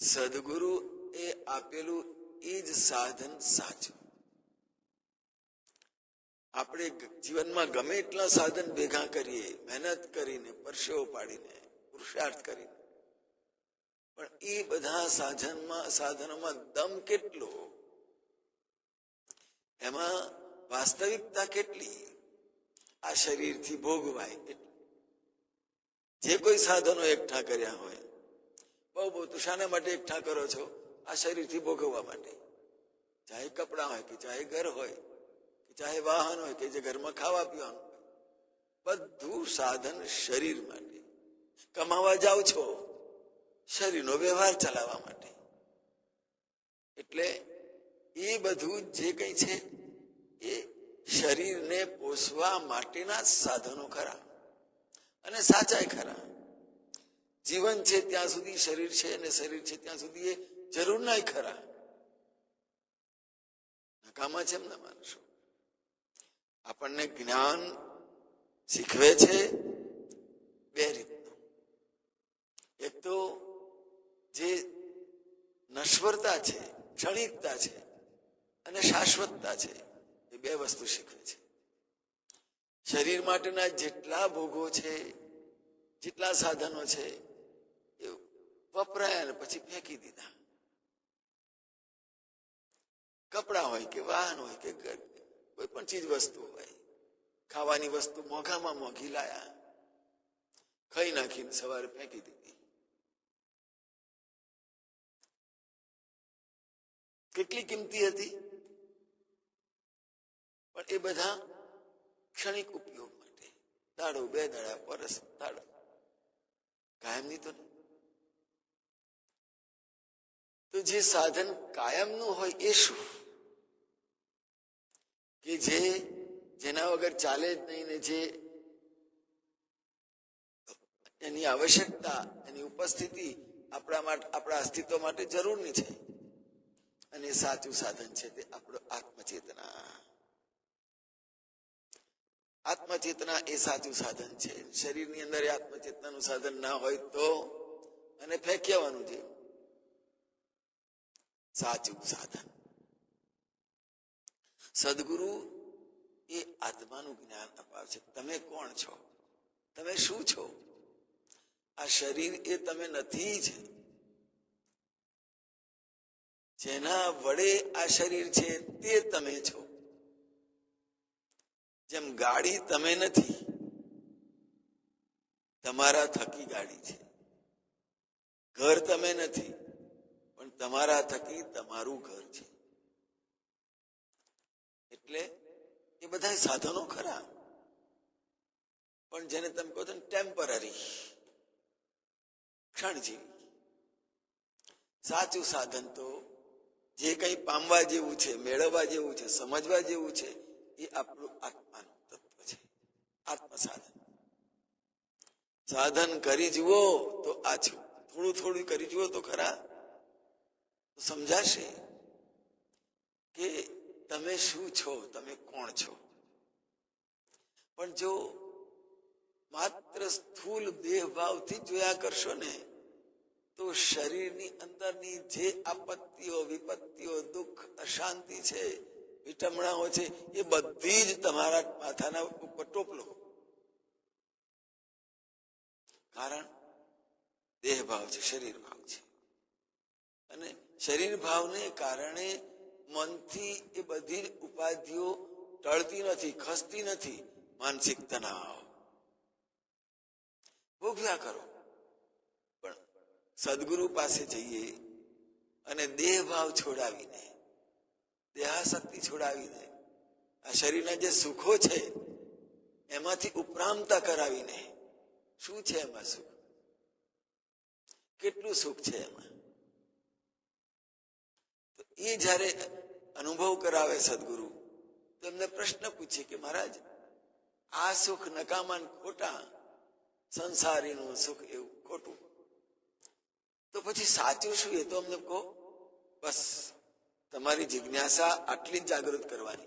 સદગુરુ એ આપેલું એ જ સાધન સાચું. આપણે જીવનમાં ગમે એટલા સાધન ભેગા કરીએ, મહેનત કરીને, પરસેવો પાડીને, પુરુષાર્થ કરીને, પણ એ બધા સાધનમાં સાધનોમાં દમ કેટલો? એમાં વાસ્તવિકતા કેટલી? આ શરીરથી ભોગવાય જે કોઈ સાધનો એકઠા કર્યા હોય બહુ બહુ. તું શાના માટે એકઠા કરો છો? આ શરીરથી ભોગવવા માટે. ચાહે કપડાં હોય કે ચાહે ઘર હોય કે ચાહે વાહન હોય કે જે ઘરમાં ખાવા પીવાનું બધું સાધન શરીર માટે. કમાવા જાઓ છો શરીરનો વ્યવહાર ચલાવવા માટે. એટલે એ બધું જે કંઈ છે એ શરીરને પોષવા માટેના સાધનો ખરા. અને સાચાય ખરા. જીવન છે ત્યાં સુધી શરીર છે અને શરીર છે ત્યાં સુધી એ જરૂર ના ખરા. નકામા છે એમ ના માનશો. આપણને જ્ઞાન શીખવે છે બે રીતનું. એક તો જે નશ્વરતા છે, ક્ષણિકતા છે અને શાશ્વતતા છે, એ બે વસ્તુ શીખવે છે. શરીર માટેના જેટલા ભોગો છે, જેટલા સાધનો છે વપરાય અને પછી ફેંકી દીધા. કપડા હોય કે વાહન હોય કે ઘર, કોઈ પણ ચીજ વસ્તુ હોય, ખાવાની વસ્તુ મોંઘામાં મોંઘી લાયા. ખાઈ નાખીને સવારે ફેંકી દીધી. કેટલી કિંમતી હતી? પણ એ બધા ક્ષણિક ઉપયોગ માટે, દાડો બે દાડા પરસ દાડો. કાયમની તો નહીં. તો જે સાધન કાયમનું હોય એ શું? કે જે જેના વગર ચાલે જ નહીં ને જે એની આવશ્યકતા, એની ઉપસ્થિતિ આપણા માટે, આપણા અસ્તિત્વ માટે જરૂરની છે. અને સાચું સાધન છે તે આપણો આત્મચેતના. આત્મચેતના એ સાચું સાધન છે. શરીરની અંદર આત્મચેતનાનું સાધન ના હોય તો અને ફેંક્યાવાનું છે સાચું સાધન. સદગુરુ એ આત્માનું જ્ઞાન અપાવશે. તમે કોણ છો? તમે શું છો? આ શરીર એ તમે નથી જ. જેના વડે આ શરીર છે તે તમે છો. જેમ ગાડી તમે નથી, તમારા થકી ગાડી છે. ઘર તમે નથી તમારા થકી તમારું ઘર છે. એટલે એ બધા સાધનો ખરા. પણ જેને તમે કહો છો ટેમ્પરરી ક્ષણજીવી. સાચું સાધન તો જે કંઈ પામવા જેવું છે, મેળવવા જેવું છે, સમજવા જેવું છે, એ આપણું આત્માનું તત્વ છે. આત્મ સાધન કરી જુઓ તો આ છું. થોડું થોડું કરી જુઓ તો ખરા. સમજાશે કે તમે શું છો, તમે કોણ છો? પણ જો માત્ર સ્થૂલ દેહ ભાવથી જોયા કરશો ને, તો શરીરની અંદરની જે આપત્તિઓ, વિપત્તિઓ, દુઃખ, અશાંતિ છે, વિટમણાઓ છે, એ બધી જ તમારા માથાના ઉપર ટોપલો. કારણ દેહ ભાવ છે, શરીર ભાવ છે. અને શરીર ભાવને કારણે મનથી એ બધી ઉપાધિઓ ટળતી નથી, ખસતી નથી, માનસિક તણાવ. ભોગ્યા કરો. પણ સદગુરુ પાસે જઈએ અને દેહ ભાવ છોડાવીને, દેહાશક્તિ છોડાવીને, આ શરીરના જે સુખો છે, એમાંથી ઉપરામતા કરાવીને, શું છે એમાં સુખ? કેટલું સુખ છે એમાં? એ જ્યારે અનુભવ કરાવે સદગુરુ તો એમને પ્રશ્ન પૂછે કે મહારાજ, આ સુખ નકામાન ખોટા, સંસારીનું સુખ એવું ખોટું. તો પછી સાચું શું એ તો અમને કહો? બસ, તમારી જિજ્ઞાસા આટલી જ જાગૃત કરવાની.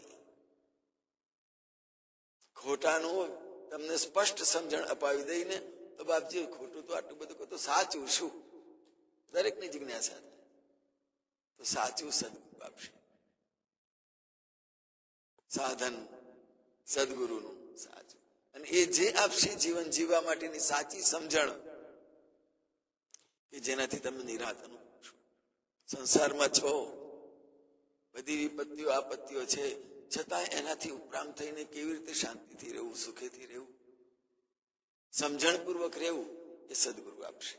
ખોટાનું તમને સ્પષ્ટ સમજણ અપાવી દઈને, તો બાપજી, ખોટું તો આટલું બધું કહો તો સાચું શું? દરેકની જિજ્ઞાસા તો સાચું સદગુરુ આપશે સાધન સદગુરુનું સાચું. અને એ જે આપશે જીવન જીવવા માટેની સાચી સમજણ કે જેનાથી તમે નિરાત અનુભવ સંસારમાં છો, બધી વિપત્તિઓ, આપત્તિઓ છે છતાં એનાથી ઉપરામ થઈને કેવી રીતે શાંતિથી રહેવું, સુખેથી રહેવું? સમજણપૂર્વક રહેવું એ સદગુરુ આપશે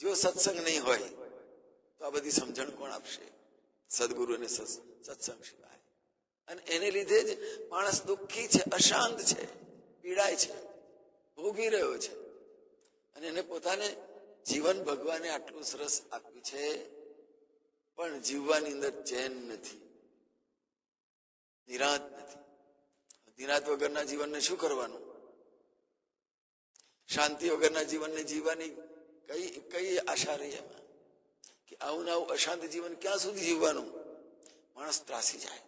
જો સત્સંગ નહીં હોય તો આ બધી સમજણ કોણ આપશે? સદગુરુ અને સત્સંગ સિવાય. અને એને લીધે જ માણસ દુઃખી છે, અશાંત છે, પીડાય છે, ભોગી રહ્યો છે. અને એને પોતાને જીવન ભગવાને આટલું સરસ આપ્યું છે, પણ જીવવાની અંદર ચેન નથી. નિરાંત નથી. નિરાંત વગરના જીવનને શું કરવાનું? શાંતિ વગરના જીવનને જીવવાની કઈ કઈ આશા રહી એમાં? કે આવું ને આવું અશાંત જીવન ક્યાં સુધી જીવવાનું? માણસ ત્રાસી જાય.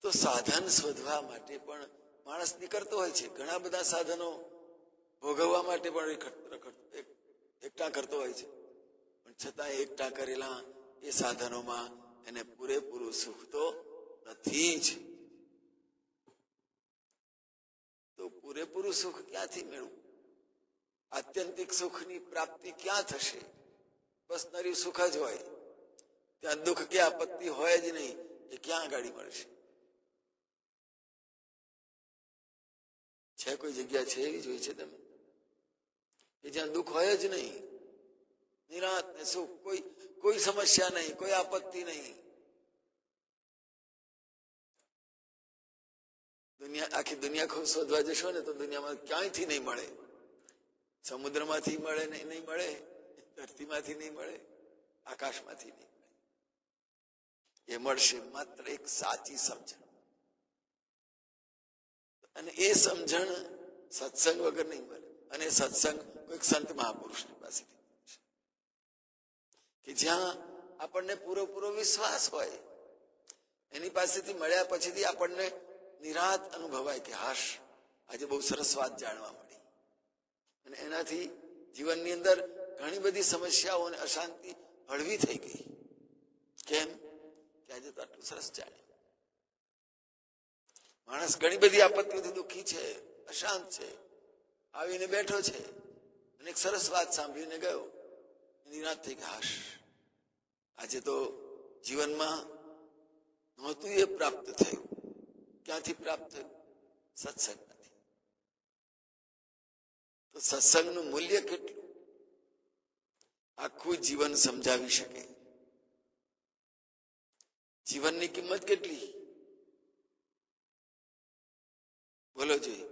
તો સાધન શોધવા માટે પણ માણસ નીકળતો હોય છે. ઘણા બધા સાધનો ભોગવવા માટે પણ એકઠા કરતો હોય છે. પણ છતાં એકઠા કરેલા એ સાધનોમાં એને પૂરેપૂરું સુખ તો નથી જ. તો પૂરેપૂરું સુખ ક્યાંથી મેળવું? આત્યંતિક સુખની પ્રાપ્તિ ક્યાં થશે? બસ નરી સુખ જ હોય. ત્યાં દુઃખ કે આપત્તિ હોય જ નહીં, એ ક્યાં ગાડી મળશે? છે કોઈ જગ્યા છે એવી જોઈ છે તમે? કે જ્યાં દુઃખ હોય જ નહીં, નિરાત ને સુખ, કોઈ કોઈ સમસ્યા નહીં, કોઈ આપત્તિ નહીં. દુનિયા, આખી દુનિયા ખૂબ શોધવા જશો ને તો દુનિયામાં ક્યાંયથી નહીં મળે? સમુદ્રમાંથી મળે નહીં નહીં મળે, ધરતીમાંથી નહીં મળે, આકાશમાંથી નહીં મળે. એ મળશે માત્ર એક સાચી સમજણ. અને એ સમજણ સત્સંગ વગર નહીં મળે. અને સત્સંગ કોઈક સંત મહાપુરુષની પાસેથી. કે જ્યાં આપણને પૂરેપૂરો વિશ્વાસ હોય, એની પાસેથી મળ્યા પછીથી આપણને નિરાત અનુભવાય કે હાશ, આજે બહુ સરસ વાત જાણવા મળી. અને એનાથી જીવનની અંદર ઘણી બધી સમસ્યાઓ અને અશાંતિ હળવી થઈ ગઈ. કેમ? કે આજે તો આટલું સરસ જાણ્યું માણસ ઘણી બધી આપત્તિઓથી દુઃખી છે, અશાંત છે, આવીને બેઠો છે. અને એક સરસ વાત સાંભળીને ગયો. નિરાશ થઈ ગયા હાશ. આજે તો જીવનમાં નહોતું એ પ્રાપ્ત થયું. ક્યાંથી પ્રાપ્ત થયું? સત્સંગમાંથી તો સત્સંગનું મૂલ્ય કેટલું? આખું જીવન સમજાવી શકે. જીવનની કિંમત કેટલી? બોલો જોઈએ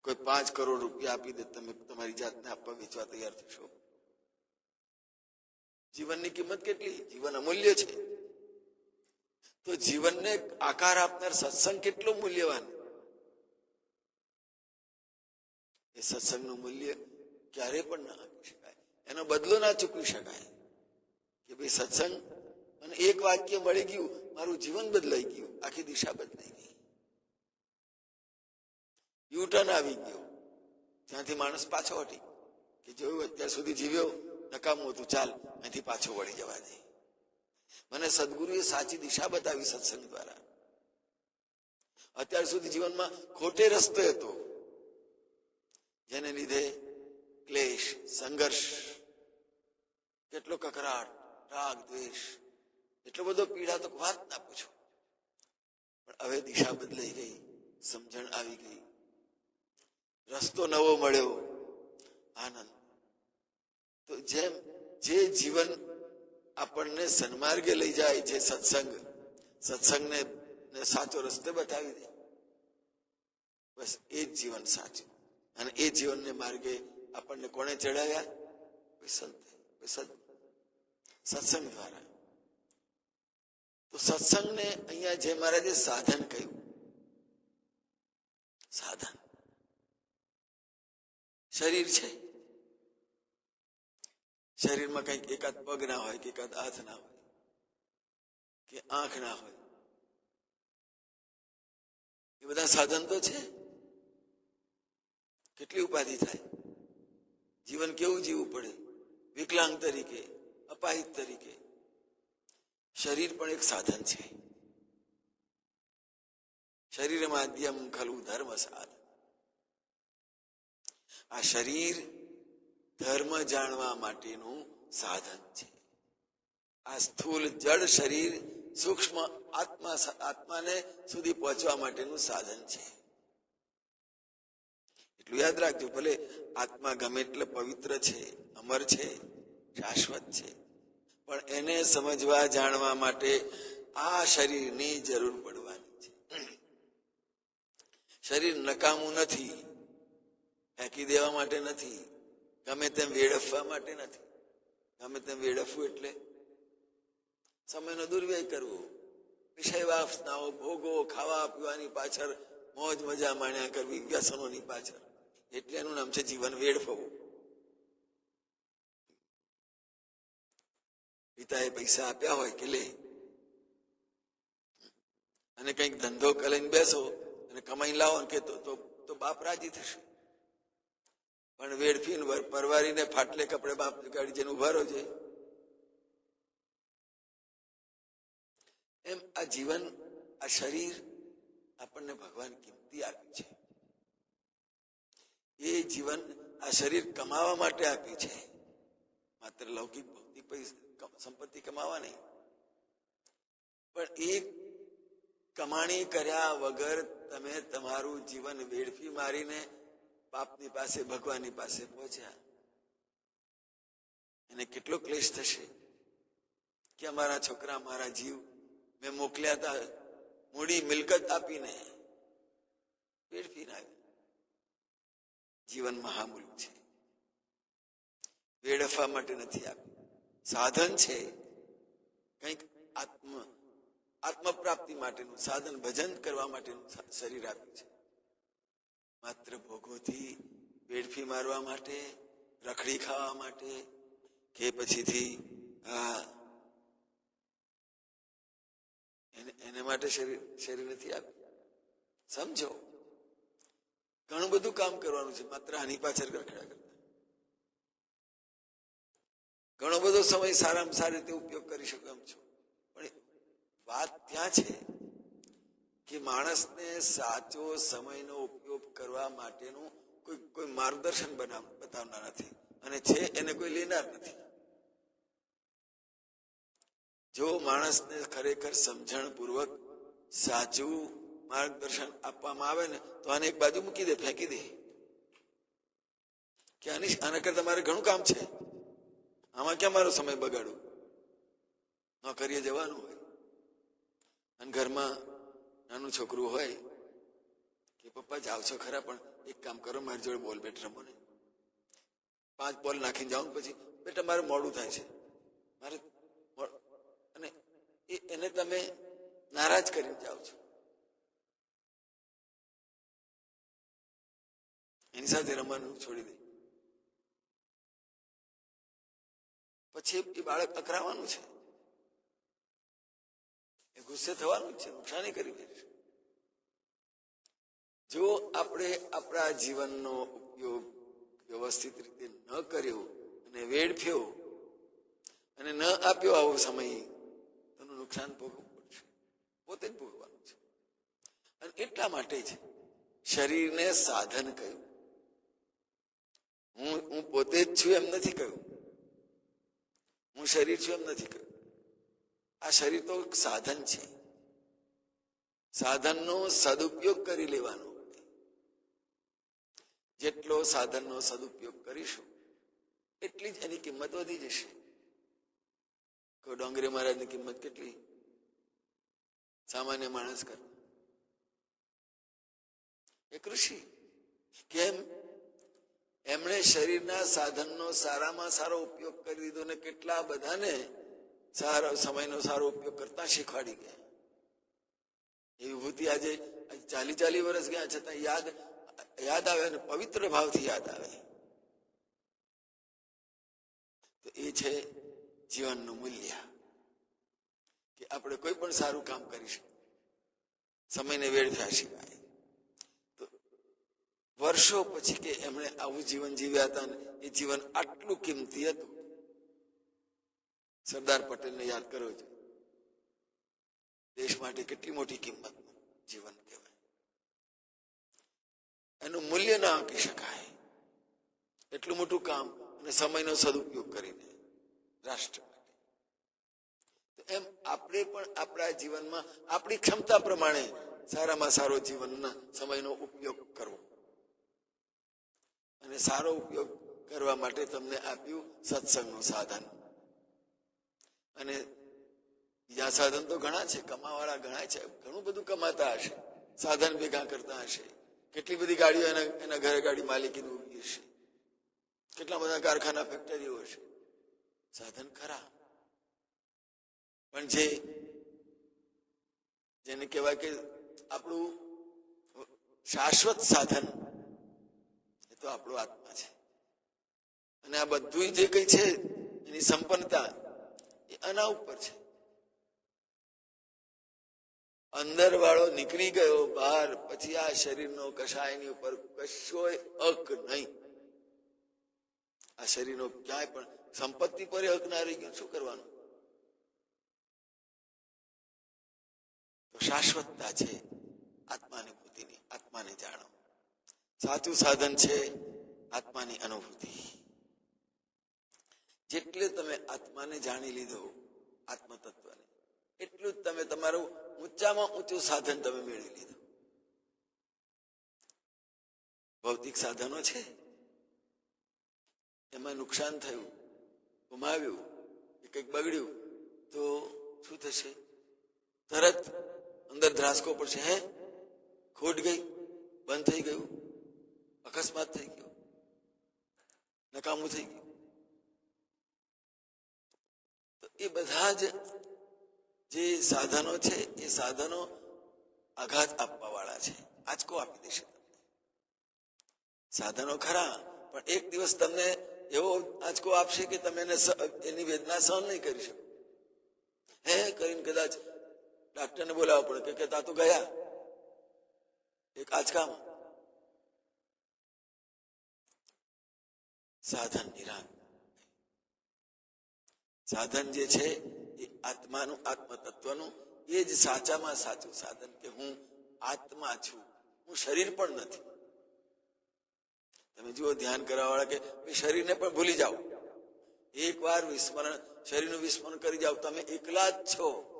કોઈ પાંચ કરોડ રૂપિયા આપી દે, તમે તમારી જાતને આપવા વેચવા તૈયાર થશો. જીવનની કિંમત કેટલી? જીવન અમૂલ્ય છે. તો જીવનને આકાર આપનાર સત્સંગ કેટલો મૂલ્યવાન? એ સત્સંગનું મૂલ્ય ક્યારે પણ ના આપી શકાય. એનો બદલો ના ચૂકવી શકાય. કે ભાઈ સત્સંગ અને એક વાક્ય મળી ગયું, મારું જીવન બદલાઈ ગયું, આખી દિશા બદલાઈ ગઈ. યુટર્ન આવી ગયો. ત્યાંથી માણસ પાછો હટી કે જોયું અત્યાર સુધી જીવ્યો, નકામું હતું, ચાલ, અહીંથી પાછો વળી જવા દે. મને સદગુરુએ સાચી દિશા બતાવી સત્સંગ દ્વારા. અત્યાર સુધી જીવનમાં ખોટે રસ્તે હતો. જેને લીધે ક્લેશ, સંઘર્ષ, કેટલો કકરાટ, રાગ, દ્વેષ, એટલો બધો પીડા તો વાત ના પૂછો. પણ હવે દિશા બદલાઈ ગઈ, સમજણ આવી ગઈ. રસ્તો નવો મળ્યો, આનંદ. તો જેમ જે જીવન આપણને સન્માર્ગે લઈ જાય, જે સત્સંગ, સત્સંગને સાચો રસ્તે બતાવી દે, બસ એ જ જીવન સાચું. અને એ જીવનને માર્ગે આપણને કોણે ચડાવ્યા? કોઈ સંત સત્સંગ દ્વારા. તો સત્સંગને અહીંયા જે મહારાજે સાધન કહ્યું. સાધન. શરીર છે. શરીરમાં કંઈક એકાદ પગ ના હોય કે એકાદ હાથ ના હોય, કે આંખ ના હોય. એ બધા સાધન તો છે. કેટલી ઉપાધિ થાય? જીવન કેવું જીવવું પડે? વિકલાંગ તરીકે, અપાહિત તરીકે. શરીર પણ એક સાધન છે. શરીર માધ્યમ ખલું ધર્મ સાધન. આ શરીર ધર્મ જાણવા માટેનું સાધન છે. આ સ્થૂલ જળ શરીર સૂક્ષ્મ આત્મા, આત્માને સુધી પહોંચવા માટેનું સાધન છે. એટલું યાદ રાખજો, ભલે આત્મા ગમે એટલે પવિત્ર છે, અમર છે, શાશ્વત છે. પણ એને સમજવા, જાણવા માટે આ શરીરની જરૂર પડવાની છે. શરીર નકામું નથી, ફેંકી દેવા માટે નથી, ગમે તેમ વેડફવા માટે નથી. ગમે તેમ વેડફવું એટલે સમયનો દુર્વ્યય કરવો. વિષય વાસનાઓ, ભોગો ખાવા પીવાની પાછળ મોજ મજા માણ્યા કરવી, વ્યસનોની પાછળ. એટલે એનું નામ છે જીવન વેડફવું. પિતાએ પૈસા આપ્યા હોય કે લે. અને કંઈક ધંધો કરીને બેસો અને કમાઈ લાવો કે તો તો બાપ રાજી થશે. પણ વેડફીને પરવારીને ફાટલે કપડે બાપ ગાડી જેનું ઊભા રહો છે. એમ આ જીવન, આ શરીર આપણને ભગવાન કિંમતી આપ્યું છે. એ જીવન આ શરીર કમાવા માટે આપ્યું છે. માત્ર લૌકિક ભૌતિક સંપત્તિ કમાવા નહીં. પણ એ કમાણી કર્યા વગર તમે તમારું જીવન વેડફી મારીને બાપની પાસે, ભગવાનની પાસે પહોંચ્યા. એને કેટલો ક્લેશ થશે કે અમારા છોકરા મારા જીવ મેં મોકલ્યા હતા મૂડી મિલકત આપીને વેડફી આવી જીવન મહામૂલ્ય છે. વેડફવા માટે નથી આપ્યું સાધન છે. કંઈક આત્મ, આત્મપ્રાપ્તિ માટેનું સાધન, ભજન કરવા માટેનું શરીર આપ્યું છે. માત્ર ભોગોથી વેડફી મારવા માટે, રખડી ખાવા માટે કે પછીથી એને માટે શરીર શરીર નથી આપ્યું સમજો. ઘણું બધું કામ કરવાનું છે, માત્ર આની પાછળ રખડા કરતા. ઘણો બધો સમય સારામાં સારી રીતે ઉપયોગ કરી શકો એમ છો. પણ વાત ત્યાં છે કે માણસને સાચો સમયનો ઉપયોગ કરવા માટેનું કોઈ કોઈ માર્ગદર્શન બનાવ, બતાવનાર નથી. અને છે, એને કોઈ લેનાર નથી. જો માણસને ખરેખર સમજણ પૂર્વક સાચું માર્ગદર્શન આપવામાં આવે ને, તો આને એક બાજુ મૂકી દે, ફેંકી દે. કે આની આના કરતા મારે ઘણું કામ છે. આમાં ક્યાં મારો સમય બગાડું? નોકરીએ જવાનું હોય. અને ઘરમાં નાનું છોકરું હોય, કે પપ્પા જાવ છો ખરા, પણ એક કામ કરો, મારી જોડે બોલ બેટ રમો ને. પાંચ બોલ નાખીને જાઉં પછી, બેટા, મારે મોડું થાય છે. મારે અને એને તમે નારાજ કરીને જાઓ છો. એની સાથે રમવાનું છોડી દે. પછી એ બાળક અકરાવાનું છે. એ ગુસ્સે થવાનું છે, નુકસાની કરી દે છે. જો આપણે આપણા જીવનનો ઉપયોગ વ્યવસ્થિત રીતે ન કર્યો અને વેડફ્યો અને ન આપ્યો આવો સમય તેનું નુકસાન ભોગવવું પડશે. પોતે જ ભોગવવાનું છે. અને એટલા માટે જ શરીરને સાધન કહ્યું. હું હું પોતે જ છું એમ નથી કહ્યું. હું શરીર છું એમ નથી કહ્યું. આ શરીર તો સાધન છે. સાધનનો સદુપયોગ કરી લેવાનો. જેટલો સાધનનો સદુપયોગ કરીશું, એટલી જ એની કિંમત વધી જશે. ડોંગરી મહારાજની કિંમત કેટલી? સામાન્ય માણસ કરતા. એ કૃષિ કેમ એમણે શરીરના સાધનનો સારામાં સારો ઉપયોગ કરી દીધો ને કેટલા બધાને સારો સમયનો સારો ઉપયોગ કરતા શીખવાડી ગયા. એ વિભૂતિ આજે ચાલી ચાલી વર્ષ ગયા છતાં યાદ યાદ આવે અને પવિત્ર ભાવથી યાદ આવે. તો એ છે જીવનનું મૂલ્ય કે આપણે કોઈ પણ સારું કામ કરી શકીએ. સમયને વેડફ્યા શિવાય તો વર્ષ પછી કે એમણે આવું જીવન જીવ્યા હતા એ જીવન આટલું કિંમતી હતું. સરદાર પટેલને યાદ કરો છો. દેશ માટે કેટલી મોટી કિંમત જીવન કહેવાય. એનું મૂલ્ય ના આંકી શકાય. એટલું મોટું કામ અને સમયનો સદુપયોગ કરીને રાષ્ટ્ર તો એમ આપણે પણ આપણા જીવનમાં આપણી ક્ષમતા પ્રમાણે સારામાં સારો જીવનના સમયનો ઉપયોગ કરવો. અને સારો ઉપયોગ કરવા માટે તમને આપ્યું સત્સંગનું સાધન. અને બીજા સાધન તો ઘણા છે, કમાવાળા ઘણા છે, ઘણું બધું કમાતા હશે, સાધન ભેગા કરતા હશે. કેટલી બધી ગાડીઓ એના એના ઘરે ગાડી માલિકીની ઊભી હશે. કેટલા બધા કારખાના ફેક્ટરીઓ હશે. સાધન ખરા. પણ જે, જેને કહેવાય કે આપણું શાશ્વત સાધન તો આપણો આત્મા છે. અને આ બધું જે કઈ છે, એની સંપન્નતા એ આના ઉપર છે. અંદર વાળો નીકળી ગયો બહાર, પછી આ શરીરનો કશાયની ઉપર કશોય હક નહીં. આ શરીરનો ક્યાંય પણ સંપત્તિ પર હક ના રહી ગયું, શું કરવાનું? શાશ્વતતા છે આત્માની બુદ્ધિની, આત્માને જાણો. સાચું સાધન છે આત્માની અનુભૂતિ. જેટલે તમે આત્માને જાણી લીધો આત્મતત્વને, એટલું જ તમે તમારું ઊંચામાં ઊંચું સાધન તમે મેળવી લીધું. ભૌતિક સાધનો છે. એમાં નુકસાન થયું, ગુમાવ્યું કે કંઈક બગડ્યું, તો શું થશે? તરત અંદર ધ્રાસકો પડશે, હે? ખોટ ગઈ, બંધ થઈ ગયું. અકસ્માત થઈ ગયો નકામું થઈ ગયું તો એ બધા જ જે સાધનો છે એ સાધનો આઘાત આપવા વાળા છે આંચકો આપી દેશે સાધનો ખરા પણ એક દિવસ તમને એવો આંચકો આપશે કે તમે એને એની વેદના સહન નહીં કરી શકો હે કરીને કદાચ ડાક્ટરને બોલાવવા પડે કે તા તો ગયા એક આંચકામાં સાધન નિરાંત. સાધન જે છે, એ આત્માનું આત્મ તત્વનું એ જ સાચામાં સાચું સાધન કે હું આત્મા છું. હું શરીર પણ નથી. તમે જુઓ ધ્યાન કરવા વાળા કે શરીરને પણ ભૂલી જાઓ. એક વાર વિસ્મરણ, શરીરનું વિસ્મરણ કરી જાઓ, તમે એકલા જ છો.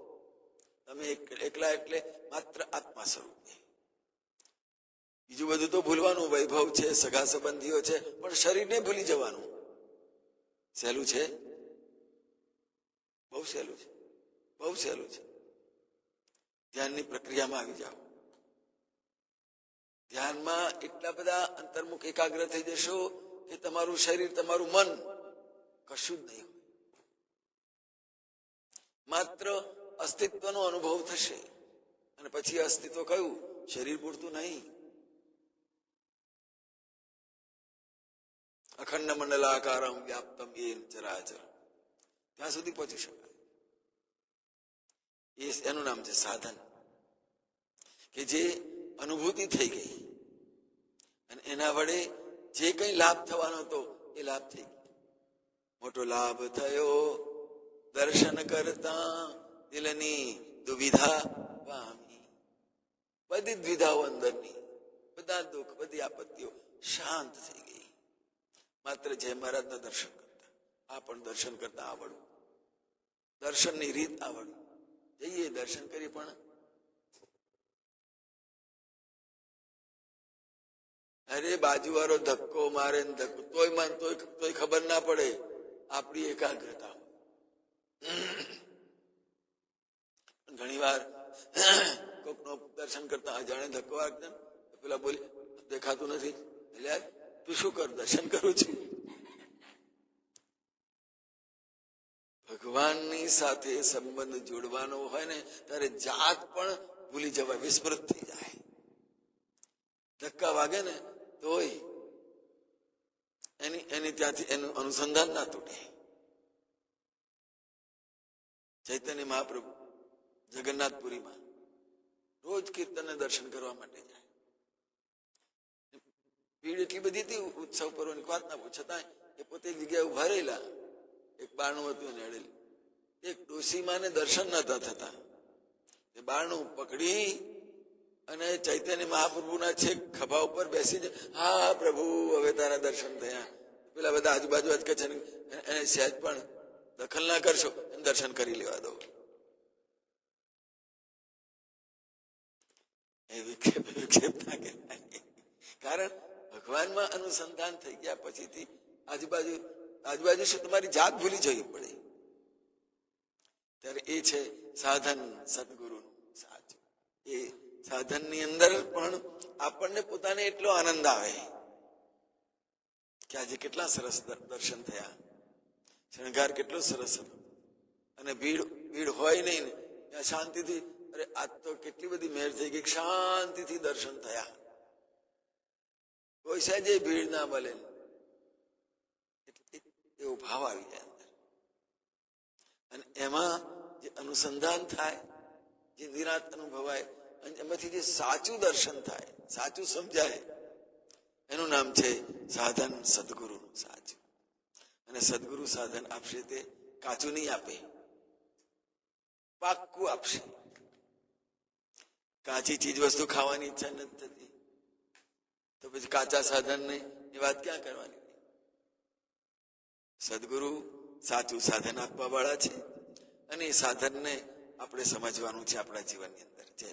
તમે એક- એકલા એટલે માત્ર આત્મા સ્વરૂપે. બીજું બધું તો ભૂલવાનું, વૈભવ છે, સગા સંબંધીઓ છે, પણ શરીરને ભૂલી જવાનું. સહેલું છે? બહુ સહેલું છે. બહુ સહેલું છે. ધ્યાનની પ્રક્રિયામાં આવી જાઓ. ધ્યાનમાં એટલા બધા અંતર્મુખ એકાગ્ર થઈ જશો કે તમારું શરીર, તમારું મન કશું જ નહીં હોય. માત્ર અસ્તિત્વનો અનુભવ થશે. અને પછી અસ્તિત્વ કયું? શરીર પૂરતું નહીં. અખંડ મંડલાકાર વ્યાપ્તમ એ ચરાચર. ત્યાં સુધી પહોંચી શકાય. એ એનું નામ છે સાધન. કે જે અનુભૂતિ થઈ ગઈ. અને એના વડે જે કઈ લાભ થવાનો હતો, એ લાભ થઈ ગયો. મોટો લાભ થયો, દર્શન કરતા દિલની દુવિધા પામી. બધી દ્વિધાઓ અંદરની, બધા દુઃખ, બધી આપત્તિઓ શાંત થઈ ગઈ. માત્ર જય મહારાજના દર્શન કરતા. આ પણ દર્શન કરતા આવડવું. દર્શનની રીત આવડવું. જઈએ દર્શન કરી પણ. અરે બાજુવાળો ધક્કો મારે ધક્કો. તોય માન, તોય તોય ખબર ના પડે આપણી એકાગ્રતા. ઘણી વાર કોકનો દર્શન કરતા અજાણે ધક્કો વાગતા પેલા બોલી, દેખાતું નથી. એટલે તું શું કર? દર્શન કરું છું. ભગવાનની સાથે સંબંધ જોડવાનો હોય ને, ત્યારે જાત પણ ભૂલી જવાય, વિસ્મૃત થઈ જાય. ધક્કા વાગે ને, તોય એની એની ત્યાંથી એનું અનુસંધાન ના તૂટે. ચૈતન્ય મહાપ્રભુ જગન્નાથપુરીમાં રોજ કીર્તનને દર્શન કરવા માટે જાય. ભીડ એટલી બધી હતી ઉત્સવ પર્વની વાત ના છતાં એ પોતે જગ્યાએ ઊભા રહેલા. એક બારણું હતું એને અડેલું. એક ડોસીમાને દર્શન નતા થતા એ બારણું પકડી અને ચૈતન્ય મહાપ્રભુના છેક ખભા ઉપર બેસીને હા, પ્રભુ, હવે તારા દર્શન થયા. પેલા બધા આજુબાજુ જ કે છે એને સહેજ પણ દખલ ના કરશો, એને દર્શન કરી લેવા દો. એ વિક્ષેપ વિક્ષેપ ના કહેવાય. કારણ ભગવાનમાં અનુસંધાન થઈ ગયા પછીથી આજુબાજુ આજુબાજુ શું તમારી જાત ભૂલી જવી પડે. ત્યારે એ છે સાધન સદગુરુ સાચું એ સાધનની અંદર પણ આપણને પોતાને એટલો આનંદ આવે કે આજે કેટલા સરસ દર્શન થયા. શણગાર કેટલો સરસ હતો. અને ભીડ ભીડ હોય નહીં ને, ત્યાં શાંતિથી, અરે આજ તો કેટલી બધી મેર થઈ ગઈ શાંતિથી દર્શન થયા. કોઈ સહેજે ભીડ ના મળે. એવો ભાવ આવી જાય અંદર. અને એમાં જે અનુસંધાન થાય, જે નિરાત અનુભવાય, અને એમાંથી જે સાચું દર્શન થાય, સાચું સમજાય, એનું નામ છે સાધન સદગુરુનું સાચું. અને સદગુરુ સાધન આપશે તે કાચું નહીં આપે. પાક્કું આપશે. કાચી ચીજ વસ્તુ ખાવાની ઈચ્છા નથી થતી. તો પછી કાચા સાધન એ વાત ક્યાં કરવાની? સદગુરુ સાચું સાધન આપવા વાળા છે અને એ સાધનને આપણે સમજવાનું છે આપણા જીવનની અંદર. જય